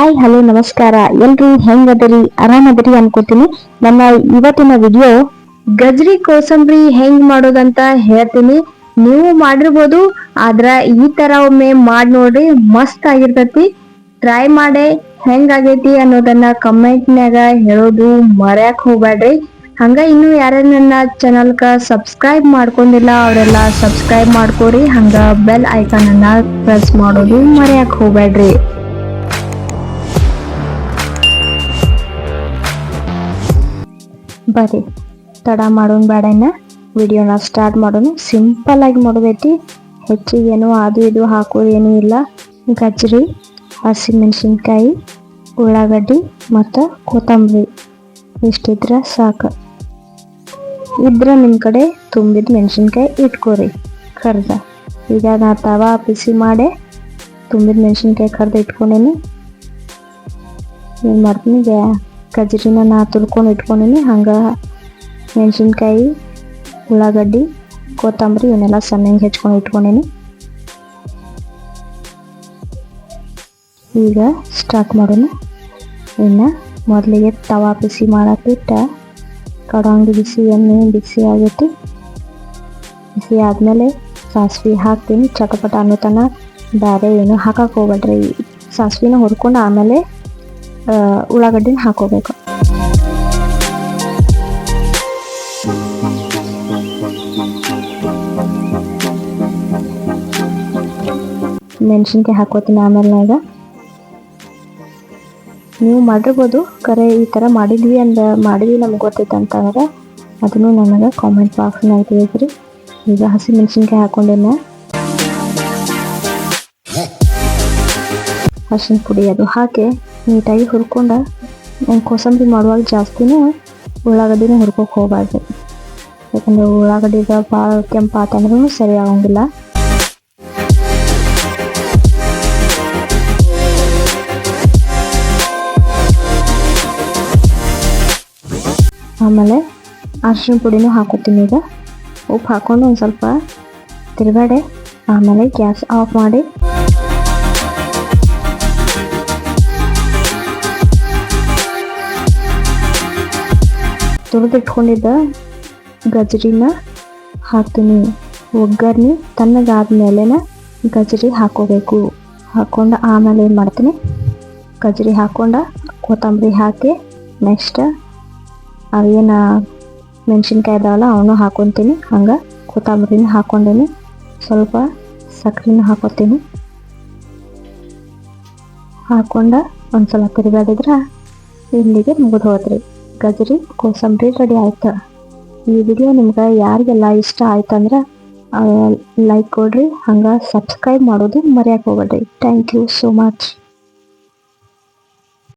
Hi hello ನಮಸ್ಕಾರ. ಎಲ್ರು ಹೆಂಗದರಿ? ಆರಾಮದರಿ ಅನ್ಕೋತೀನಿ. ನನ್ನ ಇವತ್ತಿನ ವಿಡಿಯೋ ಗಜ್ರಿ ಕೋಸಂಬರಿ ಹೆಂಗ್ ಮಾಡೋದಂತ ಹೇಳ್ತೀನಿ. ನೀವು ಮಾಡಿರ್ಬೋದು, ಆದ್ರ ಈ ತರ ಒಮ್ಮೆ ಮಾಡ್ ನೋಡ್ರಿ, ಮಸ್ತ್ ಆಗಿರ್ತತಿ. ಟ್ರೈ ಮಾಡಿ ಹೆಂಗಾಗೈತಿ ಅನ್ನೋದನ್ನ ಕಮೆಂಟ್ನ್ಯಾಗ ಹೇಳೋದು ಮರ್ಯಾಕ್ ಹೋಗ್ಬೇಡ್ರಿ ಹಂಗ ಇನ್ನು ಯಾರ ನನ್ನ ಚಾನಲ್ಕ ಸಬ್ಸ್ಕ್ರೈಬ್ ಮಾಡ್ಕೊಂಡಿಲ್ಲ, ಅವರೆಲ್ಲ ಸಬ್ಸ್ಕ್ರೈಬ್ ಮಾಡ್ಕೋರಿ. ಹಂಗ ಬೆಲ್ ಐಕಾನ್ ಅನ್ನ ಪ್ರೆಸ್ ಮಾಡೋದು ಮರ್ಯಾಕ್ ಹೋಗ್ಬೇಡ್ರಿ ಬರ್ರಿ. ತಡ ಮಾಡೋಣ ಬೇಡ ಇನ್ನ. ವಿಡಿಯೋನ ಸ್ಟಾರ್ಟ್ ಮಾಡೋಣ ಸಿಂಪಲ್ ಆಗಿ ಮಾಡೋದೈತಿ. ಹೆಚ್ಚಿಗೇನು ಅದು ಇದು ಹಾಕೋದು ಏನೂ ಇಲ್ಲ. ಗಜ್ರಿ, ಹಸಿಮೆಣಸಿನ್ಕಾಯಿ, ಉಳ್ಳಾಗಡ್ಡಿ ಮತ್ತು ಕೊತ್ತಂಬರಿ. ಇಷ್ಟಿದ್ರೆ ಸಾಕು. ಇದ್ರೆ ನಿಮ್ಮ ಕಡೆ ತುಂಬಿದ ಮೆಣಸಿನ್ಕಾಯಿ ಇಟ್ಕೋರಿ. ಕರ್ದ. ಈಗ ನಾ ತವಾ ಬಿಸಿ ಮಾಡಿ ತುಂಬಿದ ಮೆಣಸಿನ್ಕಾಯಿ ಕರ್ದು ಇಟ್ಕೊಂಡೇನಿ. ಏನು ಮಾಡ್ತೀನಿ ಈಗ ಗಜ್ರಿನ ನಾ ತುರ್ಕೊಂಡು ಇಟ್ಕೊಂಡಿನಿ. ಹಂಗೆ ಮೆಣಸಿನ್ಕಾಯಿ, ಉಳ್ಳಾಗಡ್ಡಿ, ಕೊತ್ತಂಬರಿ ಇವನ್ನೆಲ್ಲ ಸಣ್ಣಗೆ ಹೆಚ್ಕೊಂಡು ಇಟ್ಕೊಂಡೀನಿ. ಈಗ ಸ್ಟಾರ್ಟ್ ಮಾಡೋಣ. ಇನ್ನು ಮೊದಲಿಗೆ ತವಾ ಬಿಸಿ ಮಾಡಕ್ಕಿಟ್ಟ ಕಡಂಗಿ ಬಿಸಿ, ಎಣ್ಣೆ ಬಿಸಿ ಆಗೈತಿ. ಬಿಸಿ ಆದಮೇಲೆ ಸಾಸಿವೆ ಹಾಕ್ತೀನಿ. ಚಟಪಟ ಅನ್ನೋ ತನ ಬೇರೆ ಏನು ಹಾಕಕ್ಕೆ ಹೋಗ್ಬೇಡ್ರಿ. ಸಾಸಿವೆನ ಹುರ್ಕೊಂಡು ಆಮೇಲೆ ಉಳ್ಳಾಗಡ್ಡಿನ ಹಾಕೋಬೇಕು. ಮೆಣಸಿನ್ಕಾಯಿ ಹಾಕೋತೀನಿ ಆಮೇಲೆ ಈಗ ನೀವು ಮಾಡಿರ್ಬೋದು, ಕರೆ ಈ ಥರ ಮಾಡಿದ್ವಿ ಅಂದ, ಮಾಡಿದ್ವಿ ನಮ್ಗೆ ಗೊತ್ತೈತೆ ಅಂತಂದ್ರೆ ಅದನ್ನು ನನಗೆ ಕಾಮೆಂಟ್ ಬಾಕ್ಸ್ನಾಗ ತಿಳಿಸ್ರಿ. ಈಗ ಹಸಿ ಮೆಣಸಿನ್ಕಾಯಿ ಹಾಕೊಂಡೇನೆ ಅರ್ಶಿನ ಪುಡಿ ಅದು ಹಾಕಿ ನೀಟಾಗಿ ಹುರ್ಕೊಂಡು ನಾನು ಕೋಸಂಬರಿ ಮಾಡುವಾಗ ಜಾಸ್ತಿನೂ ಉಳ್ಳಾಗಡ್ಡಿನ ಹುರ್ಕೋಕೆ ಹೋಗಬಾರ್ದು. ಯಾಕಂದರೆ ಉಳ್ಳಾಗಡ್ಡಿಗೆ ಭಾಳ ಕೆಂಪು ಆತಂದ್ರೂ ಸರಿ ಆಗೋಂಗಿಲ್ಲ. ಆಮೇಲೆ ಅರ್ಶಿನ ಪುಡಿನೂ ಹಾಕೋತೀನಿ ಈಗ. ಉಪ್ಪು ಹಾಕೊಂಡು ಒಂದು ಸ್ವಲ್ಪ ತಿರುಗಾಡೆ, ಆಮೇಲೆ ಗ್ಯಾಸ್ ಆಫ್ ಮಾಡಿ ತುರಿದಿಟ್ಕೊಂಡಿದ್ದ ಗಜ್ರಿನ ಹಾಕ್ತೀನಿ. ಒಗ್ಗರ್ನಿ ತಣ್ಣಗಾದ್ಮೇಲೆನ ಗಜ್ರಿ ಹಾಕೋಬೇಕು ಹಾಕೊಂಡು ಆಮೇಲೆ ಏನು ಮಾಡ್ತೀನಿ? ಗಜ್ರಿ ಹಾಕ್ಕೊಂಡು ಕೊತ್ತಂಬರಿ ಹಾಕಿ ನೆಕ್ಸ್ಟ್ ಅವೇನು ಮೆಣಸಿನ್ಕಾಯಿ ಇದಾವಲ್ಲ ಅವನು ಹಾಕೊತೀನಿ. ಹಂಗೆ ಕೊತ್ತಂಬರಿನ ಹಾಕೊಂಡೇನಿ ಸ್ವಲ್ಪ ಸಕ್ಕರೆನ ಹಾಕೋತೀನಿ. ಒಂದು ಸಲ ತಿರುಗಾಡಿದ್ರೆ ಇಲ್ಲಿಗೆ ಮುಗಿದು ಹೋದ್ರಿ ಗಜರಿ ಕೋಸಂಬರಿ ರೆಡಿ ಆಯ್ತು. ಈ ವಿಡಿಯೋ ನಿಮ್ಗೆ ಯಾರಿಗೆಲ್ಲ ಇಷ್ಟ ಆಯ್ತಂದ್ರೆ ಲೈಕ್ ಕೊಡ್ರಿ. ಹಂಗೆ ಸಬ್ಸ್ಕ್ರೈಬ್ ಮಾಡೋದು ಮರೆಯಕ್ಕೆ ಹೋಗ್ಬೇಡ್ರಿ. Thank you so much